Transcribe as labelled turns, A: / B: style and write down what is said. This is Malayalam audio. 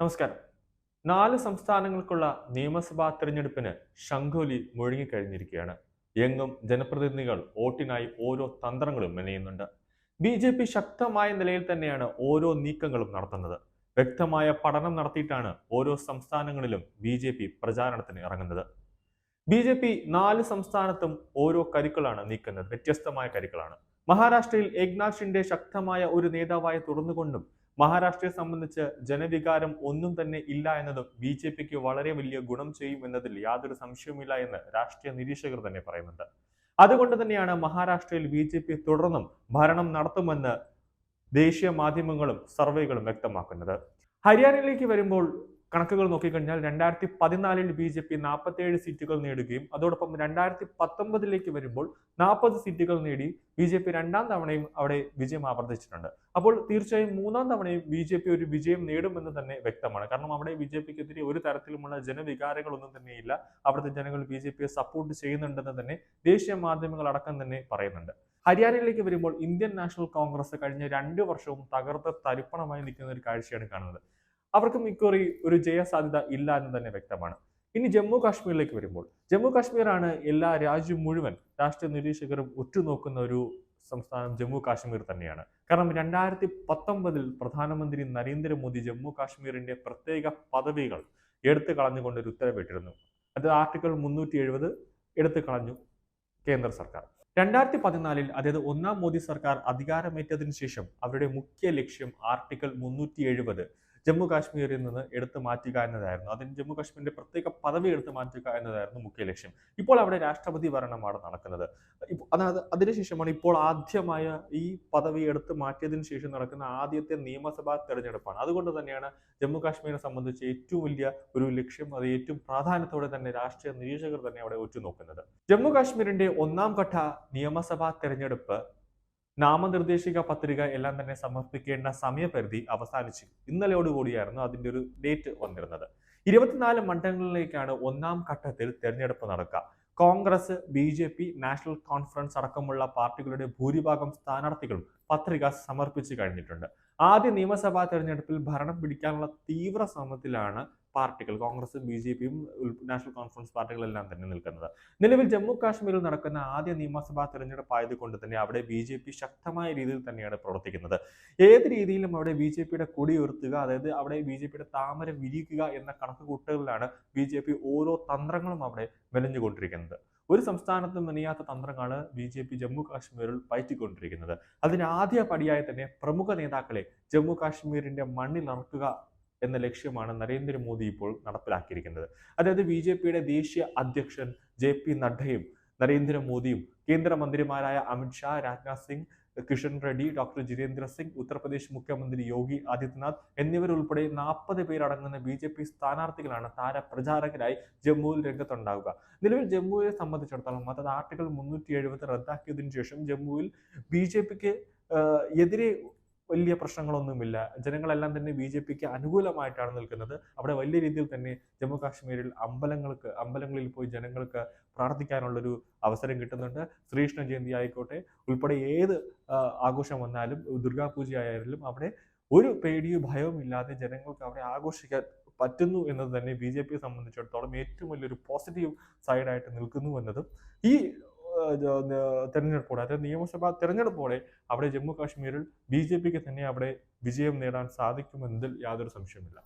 A: നമസ്കാരം. നാല് സംസ്ഥാനങ്ങൾക്കുള്ള നിയമസഭാ തെരഞ്ഞെടുപ്പിന് ശംഖോലി മുഴുങ്ങിക്കഴിഞ്ഞിരിക്കുകയാണ് എങ്ങും ജനപ്രതിനിധികൾ വോട്ടിനായി ഓരോ തന്ത്രങ്ങളും മെനയുന്നുണ്ട്. ബി ജെ പി ശക്തമായ നിലയിൽ തന്നെയാണ് ഓരോ നീക്കങ്ങളും നടത്തുന്നത്. വ്യക്തമായ പഠനം നടത്തിയിട്ടാണ് ഓരോ സംസ്ഥാനങ്ങളിലും ബി ജെ പി പ്രചാരണത്തിന് ഇറങ്ങുന്നത്. ബി ജെ പി നാല് സംസ്ഥാനത്തും ഓരോ കരുക്കളാണ് നീക്കുന്നത്. വ്യത്യസ്തമായ കരുക്കളാണ്. മഹാരാഷ്ട്രയിൽ ഏക്നാഥ് ഷിൻഡെ ശക്തമായ ഒരു നേതാവായി തുടർന്നുകൊണ്ടും മഹാരാഷ്ട്രയെ സംബന്ധിച്ച് ജനവികാരം ഒന്നും തന്നെ ഇല്ല എന്നതും ബി ജെ പിക്ക് വളരെ വലിയ ഗുണം ചെയ്യും എന്നതിൽ യാതൊരു സംശയവുമില്ല എന്ന് രാഷ്ട്രീയ നിരീക്ഷകർ തന്നെ പറയുന്നുണ്ട്. അതുകൊണ്ട് തന്നെയാണ് മഹാരാഷ്ട്രയിൽ ബി ജെ പി തുടർന്നും ഭരണം നടത്തുമെന്ന് ദേശീയ മാധ്യമങ്ങളും സർവേകളും വ്യക്തമാക്കുന്നത്. ഹരിയാനയിലേക്ക് വരുമ്പോൾ കണക്കുകൾ നോക്കിക്കഴിഞ്ഞാൽ രണ്ടായിരത്തി പതിനാലിൽ ബി ജെ പി നാൽപ്പത്തേഴ് സീറ്റുകൾ നേടുകയും അതോടൊപ്പം രണ്ടായിരത്തി പത്തൊമ്പതിലേക്ക് വരുമ്പോൾ നാൽപ്പത് സീറ്റുകൾ നേടി ബി ജെ പി രണ്ടാം തവണയും അവിടെ വിജയം ആവർത്തിച്ചിട്ടുണ്ട്. അപ്പോൾ തീർച്ചയായും മൂന്നാം തവണയും ബി ജെ പി ഒരു വിജയം നേടുമെന്ന് തന്നെ വ്യക്തമാണ്. കാരണം അവിടെ ബി ജെ പിക്കെതിരെ ഒരു തരത്തിലുമുള്ള ജനവികാരങ്ങളൊന്നും തന്നെയില്ല. അവിടുത്തെ ജനങ്ങൾ ബി ജെ പിയെ സപ്പോർട്ട് ചെയ്യുന്നുണ്ടെന്ന് തന്നെ ദേശീയ മാധ്യമങ്ങൾ അടക്കം തന്നെ പറയുന്നുണ്ട്. ഹരിയാനയിലേക്ക് വരുമ്പോൾ ഇന്ത്യൻ നാഷണൽ കോൺഗ്രസ് കഴിഞ്ഞ രണ്ട് വർഷവും തകർത്ത തരിപ്പണമായി നിൽക്കുന്ന ഒരു കാഴ്ചയാണ് കാണുന്നത്. അവർക്ക് മിക്കവാറി ഒരു ജയസാധ്യത ഇല്ല എന്ന് തന്നെ വ്യക്തമാണ്. ഇനി ജമ്മു കാശ്മീരിലേക്ക് വരുമ്പോൾ ജമ്മു കാശ്മീരാണ് എല്ലാ രാജ്യം മുഴുവൻ രാഷ്ട്രീയ നിരീക്ഷകരും ഉറ്റുനോക്കുന്ന ഒരു സംസ്ഥാനം ജമ്മു കാശ്മീർ തന്നെയാണ്. കാരണം രണ്ടായിരത്തി പത്തൊമ്പതിൽ പ്രധാനമന്ത്രി നരേന്ദ്രമോദി ജമ്മു കാശ്മീരിന്റെ പ്രത്യേക പദവികൾ എടുത്തു കളഞ്ഞുകൊണ്ട് ഒരു ഉത്തരവിട്ടിരുന്നു. അത് ആർട്ടിക്കിൾ മുന്നൂറ്റി എഴുപത് എടുത്തു കളഞ്ഞു കേന്ദ്ര സർക്കാർ. രണ്ടായിരത്തി പതിനാലിൽ അതായത് ഒന്നാം മോദി സർക്കാർ അധികാരമേറ്റതിനു ശേഷം അവരുടെ മുഖ്യ ലക്ഷ്യം ആർട്ടിക്കിൾ മുന്നൂറ്റി എഴുപത് ജമ്മു കാശ്മീരിൽ നിന്ന് എടുത്തു മാറ്റുക എന്നതായിരുന്നു അതിന് ജമ്മു കാശ്മീരിന്റെ പ്രത്യേക പദവി എടുത്തു മാറ്റുക എന്നതായിരുന്നു മുഖ്യ ലക്ഷ്യം. ഇപ്പോൾ അവിടെ രാഷ്ട്രപതി ഭരണമാണ് നടക്കുന്നത്. അതായത് അതിനുശേഷമാണ് ഇപ്പോൾ ആദ്യമായ ഈ പദവി എടുത്ത് മാറ്റിയതിന് ശേഷം നടക്കുന്ന ആദ്യത്തെ നിയമസഭാ തെരഞ്ഞെടുപ്പാണ്. അതുകൊണ്ട് തന്നെയാണ് ജമ്മു കാശ്മീരിനെ സംബന്ധിച്ച് ഏറ്റവും വലിയ ഒരു ലക്ഷ്യം അത് ഏറ്റവും പ്രാധാന്യത്തോടെ തന്നെ രാഷ്ട്രീയ നിരീക്ഷകർ തന്നെ അവിടെ ഉറ്റുനോക്കുന്നത്. ജമ്മു കാശ്മീരിന്റെ ഒന്നാം ഘട്ട നിയമസഭാ തെരഞ്ഞെടുപ്പ് നാമനിർദ്ദേശിക പത്രിക എല്ലാം തന്നെ സമർപ്പിക്കേണ്ട സമയപരിധി അവസാനിച്ചു. ഇന്നലെയോടുകൂടിയായിരുന്നു അതിന്റെ ഒരു ഡേറ്റ് വന്നിരുന്നത്. ഇരുപത്തിനാല് മണ്ഡലങ്ങളിലേക്കാണ് ഒന്നാം ഘട്ടത്തിൽ തെരഞ്ഞെടുപ്പ് നടക്കുക. Congress B J P National Conference അടക്കമുള്ള പാർട്ടികളുടെ ഭൂരിഭാഗം സ്ഥാനാർത്ഥികളും പത്രിക സമർപ്പിച്ചു കഴിഞ്ഞിട്ടുണ്ട്. ആദ്യ നിയമസഭാ തെരഞ്ഞെടുപ്പിൽ ഭരണം പിടിക്കാനുള്ള തീവ്ര ശ്രമത്തിലാണ് പാർട്ടികൾ കോൺഗ്രസും ബി ജെ പിയും നാഷണൽ കോൺഫറൻസ് പാർട്ടികളെല്ലാം തന്നെ നിൽക്കുന്നത്. നിലവിൽ ജമ്മു കാശ്മീരിൽ നടക്കുന്ന ആദ്യ നിയമസഭാ തെരഞ്ഞെടുപ്പ് ആയതുകൊണ്ട് തന്നെ അവിടെ ബി ജെ പി ശക്തമായ രീതിയിൽ തന്നെയാണ് പ്രവർത്തിക്കുന്നത്. ഏത് രീതിയിലും അവിടെ ബി ജെ പിയുടെ കൊടി ഉയർത്തുക അതായത് അവിടെ ബി ജെ പിയുടെ താമര വിരിയിക്കുക എന്ന കണക്കുകൂട്ടലിലാണ് ബി ജെ പി ഓരോ തന്ത്രങ്ങളും അവിടെ മെനഞ്ഞുകൊണ്ടിരിക്കുന്നത്. ഒരു സംസ്ഥാനത്തും മെനയാത്ത തന്ത്രങ്ങളാണ് ബി ജെ പി ജമ്മു കാശ്മീരിൽ പയറ്റിക്കൊണ്ടിരിക്കുന്നത്. അതിന് ആദ്യ പടിയായി തന്നെ പ്രമുഖ നേതാക്കളെ ജമ്മു കാശ്മീരിന്റെ മണ്ണിൽ ഇറക്കുക എന്ന ലക്ഷ്യമാണ് നരേന്ദ്രമോദി ഇപ്പോൾ നടപ്പിലാക്കിയിരിക്കുന്നത്. അതായത് ബി ജെ പിയുടെ ദേശീയ അധ്യക്ഷൻ ജെ പി നഡ്ഡയും നരേന്ദ്രമോദിയും കേന്ദ്രമന്ത്രിമാരായ അമിത്ഷാ രാജ്നാഥ് സിംഗ് കിഷൻ റെഡ്ഡി ഡോക്ടർ ജിതേന്ദ്ര സിംഗ് ഉത്തർപ്രദേശ് മുഖ്യമന്ത്രി യോഗി ആദിത്യനാഥ് എന്നിവരുൾപ്പെടെ നാൽപ്പത് പേരടങ്ങുന്ന ബി ജെ പി സ്ഥാനാർത്ഥികളാണ് താരപ്രചാരകരായി ജമ്മുവിൽ രംഗത്തുണ്ടാവുക. നിലവിൽ ജമ്മുവിനെ സംബന്ധിച്ചിടത്തോളം അതായത് ആർട്ടിക്കിൾ മുന്നൂറ്റി എഴുപത് റദ്ദാക്കിയതിനു ശേഷം ജമ്മുവിൽ ബി ജെ പിക്ക് എതിരെ വലിയ പ്രശ്നങ്ങളൊന്നുമില്ല. ജനങ്ങളെല്ലാം തന്നെ ബി ജെ പിക്ക് അനുകൂലമായിട്ടാണ് നിൽക്കുന്നത്. അവിടെ വലിയ രീതിയിൽ തന്നെ ജമ്മു കാശ്മീരിൽ അമ്പലങ്ങൾക്ക് അമ്പലങ്ങളിൽ പോയി ജനങ്ങൾക്ക് പ്രാർത്ഥിക്കാനുള്ളൊരു അവസരം കിട്ടുന്നുണ്ട്. ശ്രീകൃഷ്ണ ജയന്തി ആയിക്കോട്ടെ ഉൾപ്പെടെ ഏത് ആഘോഷം വന്നാലും ദുർഗാപൂജ ആയാലും അവിടെ ഒരു പേടിയും ഭയവും ഇല്ലാതെ ജനങ്ങൾക്ക് അവിടെ ആഘോഷിക്കാൻ പറ്റുന്നു എന്നത് തന്നെ ബി ജെ പിയെ സംബന്ധിച്ചിടത്തോളം ഏറ്റവും വലിയൊരു പോസിറ്റീവ് സൈഡായിട്ട് നിൽക്കുന്നു എന്നതും ഈ തെരഞ്ഞെടുപ്പോടെ അതായത് നിയമസഭാ തെരഞ്ഞെടുപ്പോടെ അവിടെ ജമ്മു കാശ്മീരിൽ ബി ജെ പിക്ക് തന്നെ അവിടെ വിജയം നേടാൻ സാധിക്കുമെന്നതിൽ യാതൊരു സംശയമില്ല